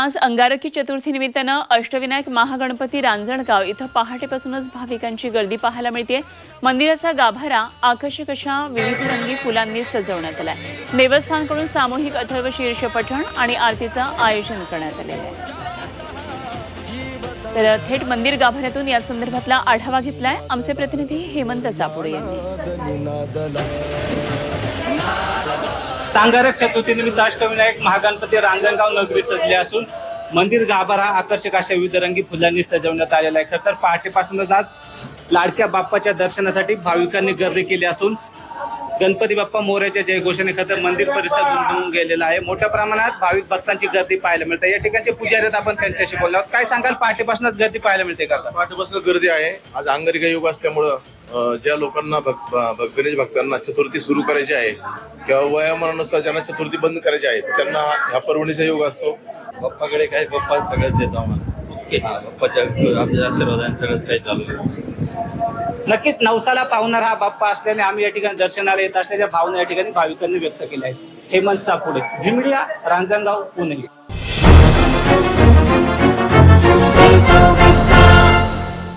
आज अंगारकी चतुर्थी निमित्तानं अष्टविनायक महागणपती रांजणगाव इथं पहाटेपासूनच भाविकांची गर्दी पाहायला मिळते मंदिराचा गाभारा आकर्षक अशा विविध रंगी फुलांनी सजवण्यात आलाय. देवस्थानकडून सामूहिक अथर्व शीर्ष पठण आणि आरतीचं आयोजन करण्यात आलेलं आहे. तर थेट मंदिर गाभाऱ्यातून या संदर्भातला आढावा घेतलाय. आमचे प्रतिनिधी हेमंत सापुडे यांनी. तांगारक चतुर्थीनिमित्त अष्टविनायक महागणपती रांजणगाव नगरी सजले असून मंदिर गाभारा आकर्षक अशा विविध रंगी फुलांनी सजवण्यात आलेला आहे. खरं तर पहाटेपासूनच आज लाडक्या बाप्पाच्या दर्शनासाठी भाविकांनी गर्दी केली असून गणपती बाप्पा मोर्याच्या जयघोषाने खरं मंदिर परिसर दुमदुमून गेलेला आहे. मोठ्या प्रमाणात भाविक भक्तांची गर्दी पाहायला मिळते. या ठिकाणचे पुजारी आहेत आपण त्यांच्याशी बोललो काय सांगाल पहाटेपासूनच गर्दी पाहायला मिळते का पहाटेपासून गर्दी आहे. आज अंगरिका योग असल्यामुळं ज्या लोकांना भक- भ- भक- गणेश भक्तांना चतुर्थी सुरू करायची आहे किंवा वयामानानुसार ज्यांना चतुर्थी बंद करायची आहे त्यांना ह्या पर्वणीचा योग असतो. बाप्पाकडे काय बाप्पा सगळंच देतो आम्हाला. बाप्पाच्या आपल्या आशीर्वादाने सगळंच काही चालू आहे. नक्कीच नवसाला पावणार हा बाप्पा असल्याने आम्ही या ठिकाणी दर्शनाला येत असल्याच्या भावना या ठिकाणी भाविकांनी व्यक्त केल्या आहेत. हेमंत सापुडे झिमडिया रांजणगाव पुणे.